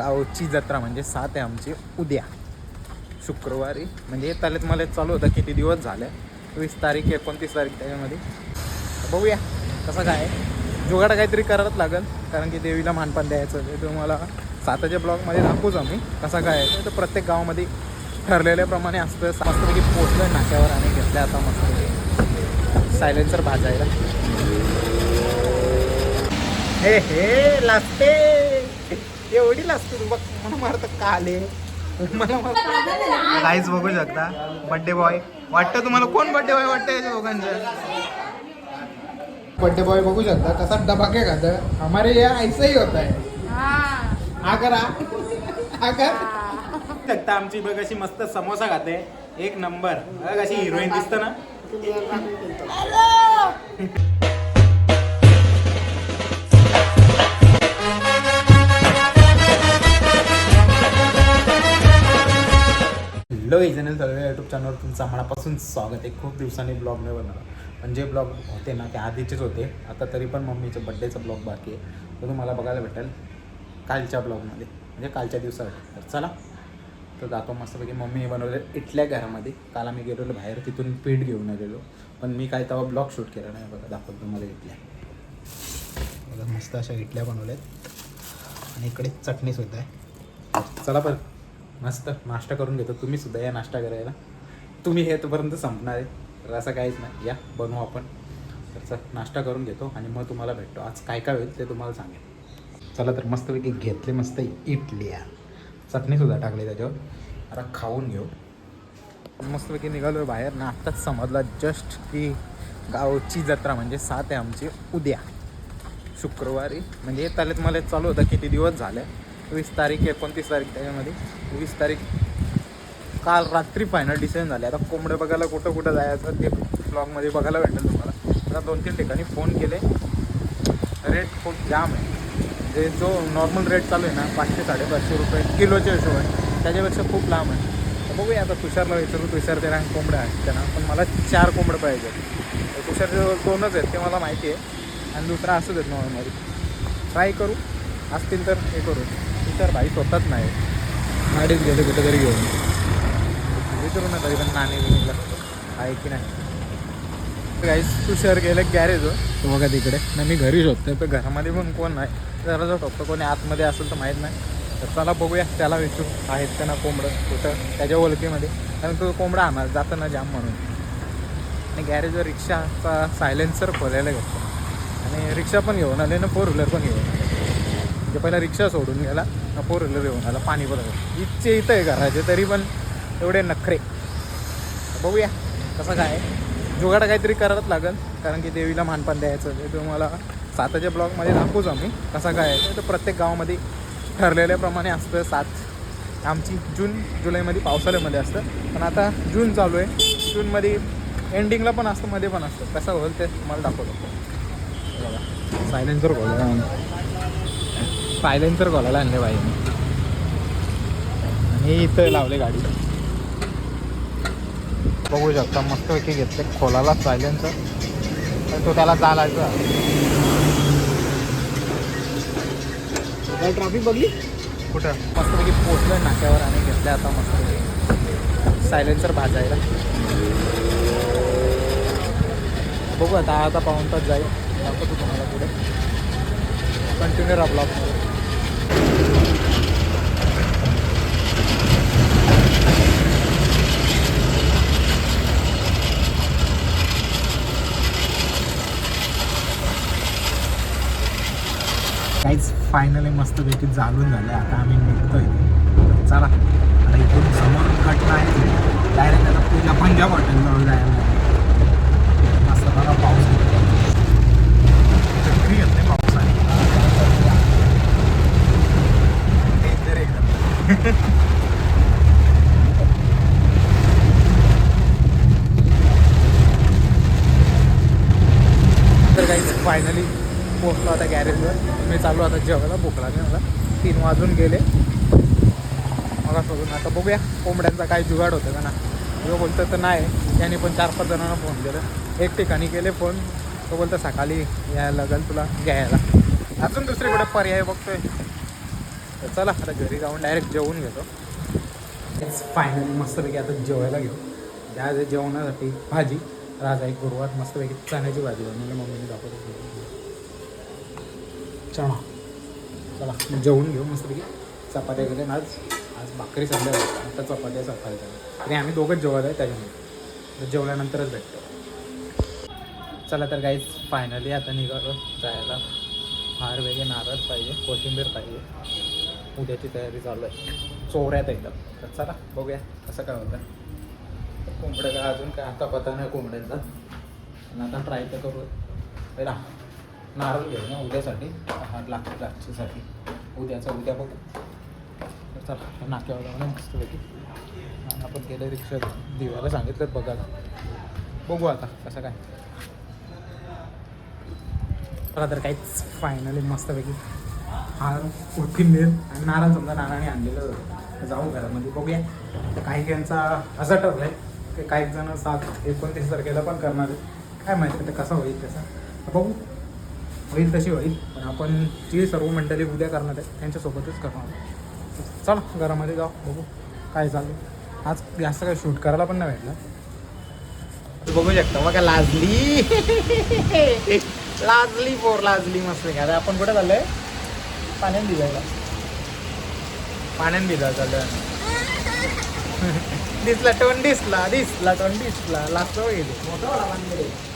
गावची जत्रा म्हणजे सात आहे आमची. उद्या. शुक्रवारी. म्हणजे तालेत मला चालू होतं किती दिवस झाले? वीस तारीख एकोणतीस तारीख त्याच्यामध्ये. बघूया कसं काय आहे. जुगाड काहीतरी करावंच लागेल कारण की देवीला मानपान द्यायचं ते तुम्हाला साताच्या ब्लॉगमध्ये दाखवूच आम्ही कसं काय आहे. तर प्रत्येक गावामध्ये ठरलेल्याप्रमाणे असतं. मस्तपैकी पोचलं नाक्यावर आणि घेतलं आता मस्त सायलेन्सर भाजायला. हे हे लागते एवढी लाजते तू बघ मला मारत का आले मला काहीच बघू शकता. बड्डे बॉय वाटतं तुम्हाला कोण बड्डे बॉय वाटतं याच्या दोघांचं? बड्डे बॉय बघू शकता कसा डबाके खाता हमारे यहाँ ऐसा ही होता है. आकर आकर शकता आमची बघ अशी मस्त समोसा खाते. एक नंबर. बघ अशी हिरोईन दिसत ना. हॅलो एजनल तळवे यूट्यूब चॅनलवर तुमचं मनापासून स्वागत आहे. खूप दिवसांनी ब्लॉग नाही बनवला. पण जे ब्लॉग होते ना ते आधीचेच होते. आता तरी पण मम्मीच्या बड्डेचा ब्लॉग बाकी आहे. तो तुम्हाला बघायला भेटेल कालच्या ब्लॉगमध्ये म्हणजे कालच्या दिवसात तर चला. तर जातो मस्तपैकी मम्मी बनवले इटल्या घरामध्ये. काल आम्ही गेलेलो बाहेर तिथून पीठ घेऊन आलेलो. पण मी काय तेव्हा ब्लॉग शूट केला नाही. बघा दाखवतो तुम्हाला इटल्या बघा मस्त अशा इटल्या आहेत आणि इकडे चटणीसुद्धा आहे. चला बरं मस्त नाश्ता करून घेतो. तुम्ही सुद्धा या नाश्ता करायला. तुम्ही हे तोपर्यंत संपणार आहे. तर असं काहीच नाही. या बनवू आपण. तर नाश्ता करून घेतो आणि मग तुम्हाला भेटतो. आज काय काय होईल ते तुम्हाला सांगेल चला तर मस्तपैकी घेतले मस्त इडल्या चटणीसुद्धा टाकली त्याच्यावर. आता खाऊन घेऊ. मस्तपैकी निघालो बाहेर. ना आत्ताच समजला जस्ट की गावची जत्रा म्हणजे सात आहे आमची. उद्या. शुक्रवारी. म्हणजे तालेत मला चालू होतं. किती दिवस झाले? वीस तारीख एकोणतीस तारीख त्याच्यामध्ये. वीस तारीख. काल रात्री फायनल डिसिजन झाले. आता कोंबडे बघायला कुठं कुठं जायचं ते ब्लॉगमध्ये बघायला भेटेल तुम्हाला. आता दोन तीन ठिकाणी फोन केले. रेट खूप जाम आहे. जे जो नॉर्मल रेट चालू आहे ना पाचशे साडेपाचशे रुपये किलोच्या हिशोबाने त्याच्यापेक्षा खूप लांब आहे. तर बघूया आता तुषारला विचारू तुषार ते रांग कोंबड्या आहेत त्यांना. पण मला चार कोंबडं पाहिजे तर तुषारचे दोनच आहेत ते मला माहिती आहे. आणि दुसरा असंच आहेत नॉर्मल ट्राय करू. असतील तर हे करू. तुषार भाई स्वतःच नाही. गाडीत गेले कुठेतरी घेऊन. विचारू ना तरी पण नाणे बिणीला. आहे की नाही? गाईस तुषार गेलं गॅरेजवर तो बघा तिकडे. ना मी घरी शोधतोय तर घरामध्ये पण कोण नाही. जरा जो टोकतो कोणी आतमध्ये असेल तर माहीत नाही. तर चला बघूया त्याला विचारू. आहेत का ना कोंबडं? कुठं? त्याच्या ओळखीमध्ये. कारण तो कोंबडा जातं ना जाम म्हणून. आणि गॅरेजवर रिक्षाचा सायलेन्सर खोलायला घेतला. आणि रिक्षा पण घेऊन आले ना फोर व्हीलर पण घेऊन आले. म्हणजे पहिला रिक्षा सोडून गेला ना फोर व्हीलर येऊन आला पाणी बरोबर. इथचे इथं आहे घराचे तरी पण एवढे नखरे. बघूया कसं काय आहे. जुगाड काहीतरी करावंच लागेल कारण की देवीला मानपान द्यायचं. ते तुम्हाला साताच्या ब्लॉकमध्ये दाखवूच आम्ही कसं काय आहे. तर प्रत्येक गावामध्ये ठरलेल्याप्रमाणे असतं सात. आमची जून जुलैमध्ये पावसाळ्यामध्ये असतं. पण आता जून चालू आहे. जूनमध्ये एंडिंगला पण असतं मध्ये पण असतं. कसं होईल ते तुम्हाला दाखवतो. बघा. सायलेन्सर खोलायला सायलेन्सर खोलायला आणले बाईने आणि इथं लावले गाडी. बघू शकता मस्तपैकी घेतले खोलाला सायलेन्सर तो त्याला चालायचा. ट्रॉफिक बघली? कुठं? मस्तपैकी पोचलं नाक्यावर आणि घेतलं आता मस्तपैकी. सायलेन्सर भाजायला. बघू आता आता पाऊन तास जाईल. दाखवतो तुम्हाला पुढे. कंटिन्यू राहा ब्लॉगमध्ये काहीच फायनली मस्तपैकी जाळून झालं. आता आम्ही निघतोय. चला आता इथून समोर कटला आहे डायरेक्ट आता पूजा पंजाब हॉटेलजवळ जायला. मस्त बघा पाऊस. चक्री येत नाही पावसाने. डेंजर एकदम. तर काही फायनली पोहोचलो आता गॅरेजवर मी चालू आता जेवायला भूक लागली मला. तीन वाजून गेले. मला सोडून आता बघूया कोंबड्यांचा काय जुगाड होतं का ना. जो बोलतं तर नाही याने पण चार पाच जणांना फोन केलं. एक ठिकाणी केले फोन. तो बोलतो सकाळी यायला लागेल तुला घ्यायला. अजून दुसरीकडे पर्याय बघतोय. तर चला आता घरी जाऊन डायरेक्ट जेवून घेतो. फायनली मस्तपैकी आता जेवायला घेऊ त्या जेवणासाठी भाजी राजा एक गुरुवार मस्तपैकी चण्याची भाजी बनवली. मम्मीने दाखवतो चणा. चला. जेवून घेऊ मस्तपैकी. चपात्या गेले आज आज भाकरी संध्या आता चपात्या सकाळी आणि आम्ही दोघंच जेवायला आहे त्याच्यामुळे. तर जेवल्यानंतरच भेटतो. चला तर काहीच फायनली आता निघालो जायला. हार वेगळे नारळ पाहिजे कोथिंबीर पाहिजे. उद्याची तयारी चालू आहे. चोऱ्यात एकदम. तर चला बघूया कसं काय होतं कोंबड्या काय अजून काय आता पता नाही कोंबड्यांचा. आणि आता ट्राय तर करू राहा नारळ घेऊ ना उद्यासाठी. हा लागते लागच्यासाठी उद्याचा उद्या बघू. तर चला नाक्यावर जाऊन मस्तपैकी. आपण गेले रिक्षा दिवायला सांगितलं बघायला. बघू आता कसं काय. तर काहीच फायनली मस्तपैकी. हार मिळेल. आणि नारळ समजा नानाने आणलेलं होतं जाऊ घरामध्ये. बघूया. तर काही यांचा असं ठरलं आहे की काही जण सात एकोणतीस तारखेला पण करणार आहे काय माहिती ते कसं होईल त्याचा. बघू. होईल तशी होईल पण आपण जी सर्व मंडळी उद्या करणार आहे त्यांच्यासोबतच करणार आहे चला घरामध्ये जाऊ बघू काय चालू आज जास्त काय शूट करायला पण नाही भेटलं. तू बघू शकता बघा लाजली. लाजली पोर लाजली मस्त आहे. आता आपण कुठे चाललोय? पाण्यात भिजायला. पाण्यात भिजायला चाललोय दिसला टोन दिसला दिसला टोन दिसला. लागतो गेले मोठा बांधलेला आहे.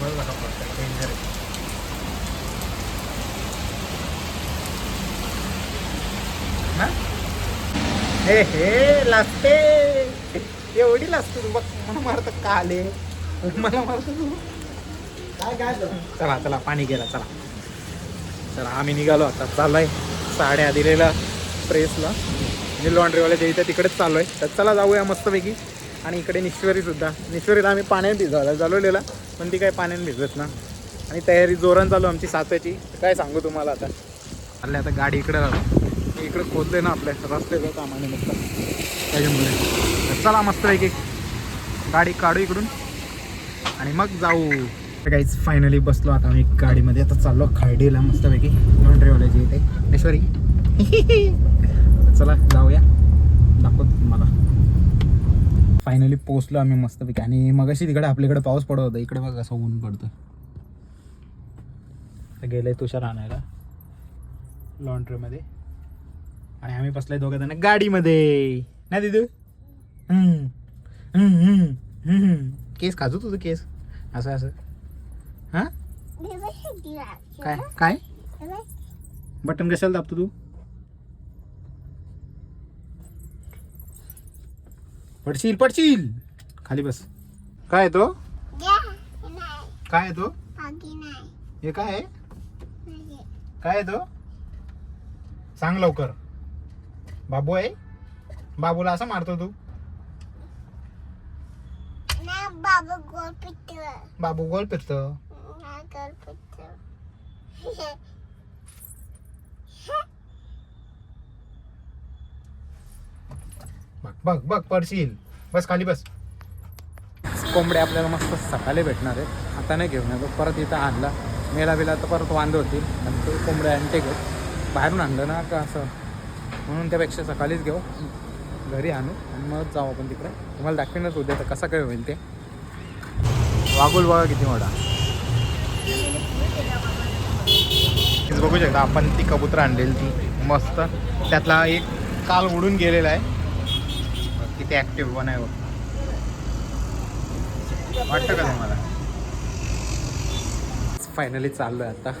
बघ कसा पडतोय, danger आहे. हा? हे हे लागते एवढी लाजते तू बघ मला मारत का आले? मला मारत तू. काय काय चला चला पाणी गेला चला. चला आम्ही निघालो आता. चाललोय साड्या दिलेला प्रेसला. आणि लॉन्ड्रीवाल्याच्या इथे तिकडेच चाललोय. तर चला जाऊया मस्तपैकी. आणि इकडे निश्वरी सुद्धा. निश्वरीला आम्ही पाण्यात भिजवायला चालवलेला पण ती काय पाण्याने भिजत ना. आणि तयारी जोरान चालू आमची साताची काय सांगू तुम्हाला आता? चालले आता गाडी इकडे राहतो इकडे खोदले ना आपल्या रस्त्याचं कामाने मस्त त्याच्यामुळे. चला मस्त एक गाडी काढू इकडून. आणि मग जाऊ. काहीच फायनली बसलो आता आम्ही गाडीमध्ये. आता चाललो खायडीला मस्तपैकी लॉन्ड्रीवाल्याची इथे. ऐश्वरी चला जाऊया. दाखवतो तुम्हाला. फायनली पोचलो आम्ही मस्तपैकी आणि मगाशी तिकडे आपल्याकडे पाऊस पडत होता. इकडे बघा कसं ऊन पडतं गेलंय तुषार आणायला. लॉन्ड्रीमध्ये आणि आम्ही बसलोय दोघं जण गाडीमध्ये. ना दिदू? केस खाजू तुझं केस? असं असं. हा? काय? काय? बटन कशाला दाबतो तू? पडशील पडशील. खाली बस. काय आहे तो? काय आहे तो? हे काय आहे? काय आहे तो? सांग लवकर. बाबू आहे? बाबूला असं मारतो तू. बाबा गोल पित्र बाबू गोल फिरतो पित्र बघ बघ बघ पडशील. बस खाली बस. कोंबड्या आपल्याला मस्त सकाळी भेटणार आहेत. आता नाही घेऊन येतो परत इथं आणला. मेला बिला तर परत वांदे होतील. आणि तो कोंबड्या आणते घेऊ बाहेरून आणलं ना का असं? म्हणून त्यापेक्षा सकाळीच घेऊ. घरी आणू आणि मग जाऊ आपण तिकडे. तुम्हाला दाखवेनच उद्या तर कसं काय होईल ते. वागुल बघा किती मोठा. बघू शकता आपण ती कबूतर आणलेली ती मस्त. त्यातला एक काल उडून गेलेला आहे. किती ऍक्टिव्ह पण आहे बघ. वाटतं का तुम्हाला? फायनली चाललोय आता.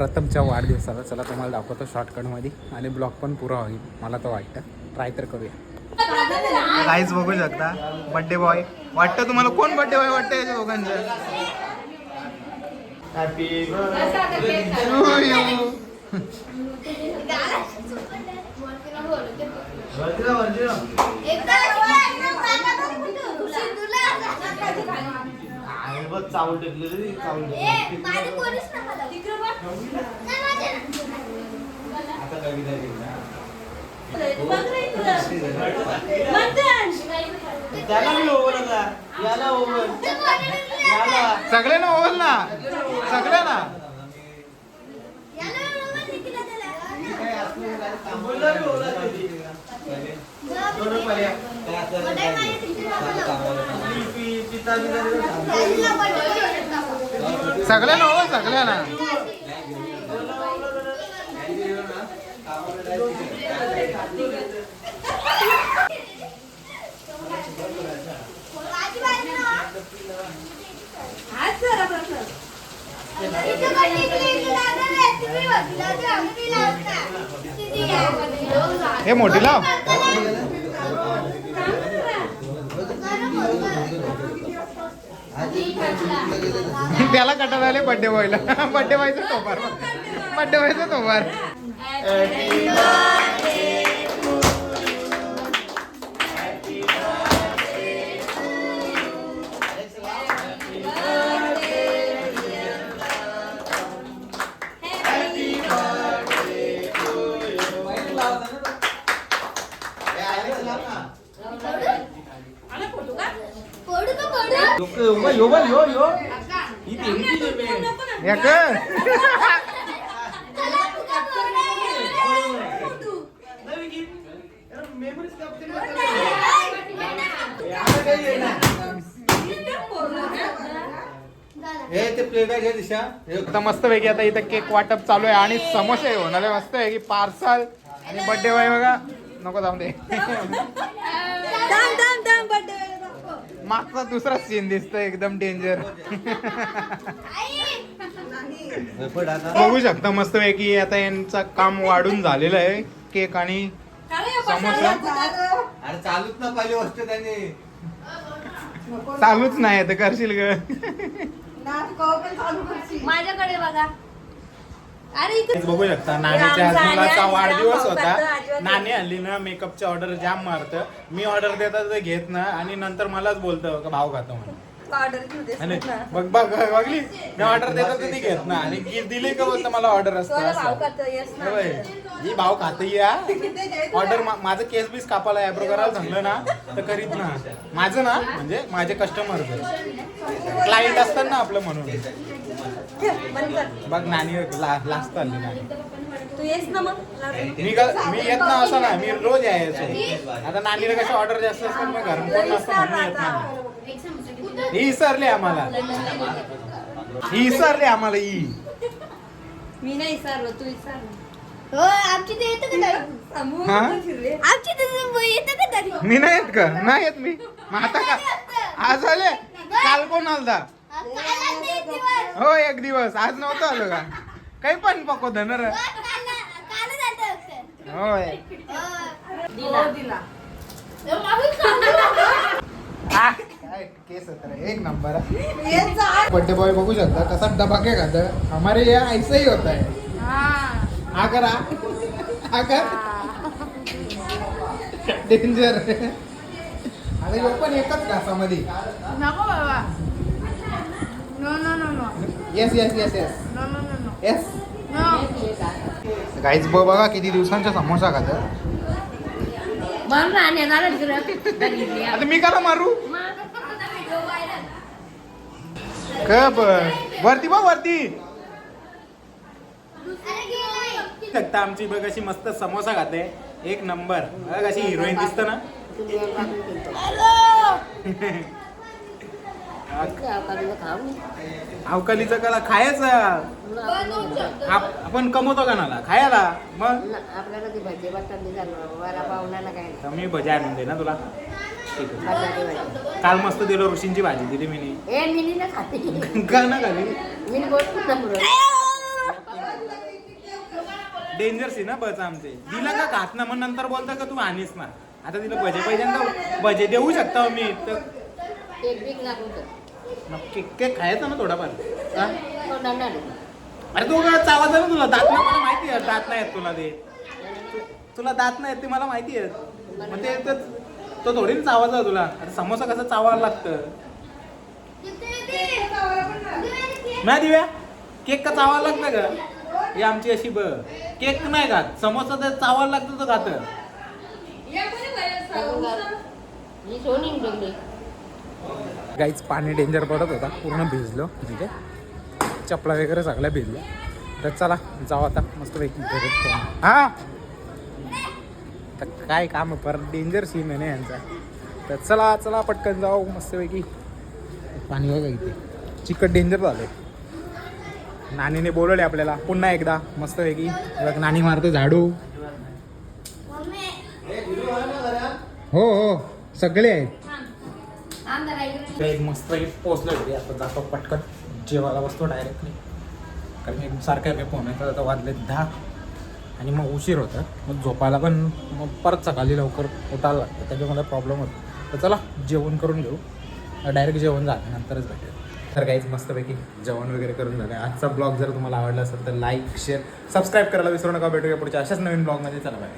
प्रथमच्या वाढदिवसाला. चला तुम्हाला दाखवतो शॉर्टकटमध्ये आणि ब्लॉग पण पुरा होईल. मला तर वाटतं. ट्राय तर करूया. काहीच बघू शकता. बड्डे बॉय वाटतं तुम्हाला कोण बड्डे बॉय वाटतं याच्या दोघांचं? हॅपी चावल टेकलेली चावल आता कविता त्याला मी ओव्हर आता याला ओव्हर याला. सगळे ना ओवल ना? सगळे ना? सगळ्या ना हो सगळ्या ना. हे मोठी लाव. त्याला कटाला आले बड्डे बॉयला बड्डे बॉयचं टोपार बड्डे बॉयचं टोपार लोक उभा यो बा एक आता मस्त पैकी आता इथं केक वाटप चालू आहे आणि समोसे होणार आहे मस्त आहे की पार्सल आणि बड्डे बॉय बघा. नको जाऊ दे. मागचा दुसरा सीन दिसतोय एकदम डेंजर बघू शकता मस्त पैकी आता यांचं काम वाढून झालेलं आहे. केक आणि समोसा. अरे चालूच ना पहिली गोष्ट त्यांनी. चालूच नाही तर करशील ग. माझ्याकडे बघा. अरे बघू शकता नानीच्या वाढदिवस होता. नानी हल्ली ना मेकअपची ऑर्डर जाम मारतं मी ऑर्डर देतात ते घेत ना आणि नंतर मलाच बोलतं का भाव खातो म्हणून ऑर्डर घेऊ दे आणि बघ बघ बघली? मी ऑर्डर देतात ती घेत ना आणि गिफ्ट दिली का बोलतं मला ऑर्डर असतं तुला भाव असं. येस हे ही भाव खात या. ऑर्डर माझं केस बीस कापायला ॲब्रो करायला सांगलं ना तर करीत ना. माझं ना म्हणजे माझे कस्टमर क्लायंट असतात ना आपलं म्हणून. बघ नानी लास्ट आली नानी. तू येस ना मग. मी का- मी येत ना असं ना मी रोज यायचो. आता नानीला कशी ऑर्डर जास्त असतात मग घरून कोण नसतं म्हणून येत नाही ही विसरली आम्हाला. ही विसरली आम्हाला ही. मी नाही विसरलो तू विसरलो हो आमची ते येतं का तरी समूह हा? कुठे फिरले. आमची ते येतं का तरी मी नाही येत का नाही येत मी. मग आता का आज आले? काल कोण आलता? हो एक दिवस. आज नव्हतं आलो का? काही पण पकवत ना रे. काल- कालच आलतं अक्षर. होय आ, काय केस होता रे, एक नंबर. बर्थडे बॉय बघू शकता कसा डबाके खात हमारे यहाँ ऐसा ही होता है. हा करा. हा कर. डेंजर अरे ह्यो पण एकच घासामध्ये. नको बाबा no no no no yes yes yes yes no no no no yes ब बघा किती दिवसांचा समोसा खात आता मी करा मारू? व्हिडिओ व्हायरल कब वरती बघ वरती. शकता आमची बघ अशी मस्त समोसा खाते. एक नंबर. बघ अशी हिरोईन दिसत ना. अवकालीचं कला खायचं. आप- आपण कमवतो का नाला? खायला? मग? आपल्याला ती भजी मी भजी आणून दे ना तुला. काल मस्त दिलं ऋषींची भाजी दिली मी का ना खाली डेंजर सी ना बस आमचे. दिला का खात ना मग नंतर बोलता का तू आणीस ना? आता तिला भजे पाहिजे ना भजे देऊ शकता मी. तर एक बीक लागून तर नक्की. केक खायचा ना थोडाफार? हा? अरे तू का चावायचा ना तुला? दात नाही मला माहिती आहे. दात नाही आहेत तुला ते. तुला दात नाही आहेत ते मला माहिती आहेत. मग ते तर- तो थोडी ना चावायचा तुला. आता समोसा कसं चावायला लागतं? नाही दिव्या केक का चावायला लागतं का ही आमची अशी ब. केक नाही खात. समोसा तर चावायला लागतं तर खातं. सोनी गाईच पाणी डेंजर पडत होता. पूर्ण भिजलो. म्हणजे चपला वगैरे सगळ्या भिजल्या. तर चला जाऊ आता. मस्त पैकी हा? तर काय काम परत डेंजर सीन आहे ना यांचा. तर चला चला पटकन जाऊ. मस्तपैकी पाणी बघा इथे. चिकट डेंजर झालं नानीने बोलवले आपल्याला. पुन्हा एकदा. मस्तपैकी नानी मारतो झाडू. हो हो. सगळे आहेत. एक मस्त पोचलो होते. आता जातो पटकन. जेवायला बसतो डायरेक्टली कारण एक सारखा काही फोन येतात आता वाजले दहा. आणि मग उशीर होतं. मग झोपायला पण मग परत सकाळी लवकर उठायला लागतं. त्याच्यामुळे प्रॉब्लेम होतो. तर चला जेवण करून घेऊ. डायरेक्ट जेवण झालं नंतरच भेटेल. तर काहीच मस्तपैकी जेवण वगैरे करून झालं. आजचा ब्लॉग जर तुम्हाला आवडला असेल तर लाईक शेअर सबस्क्राईब करायला विसरू नका. भेटूया पुढच्या अशाच नवीन ब्लॉगमध्ये चला बाय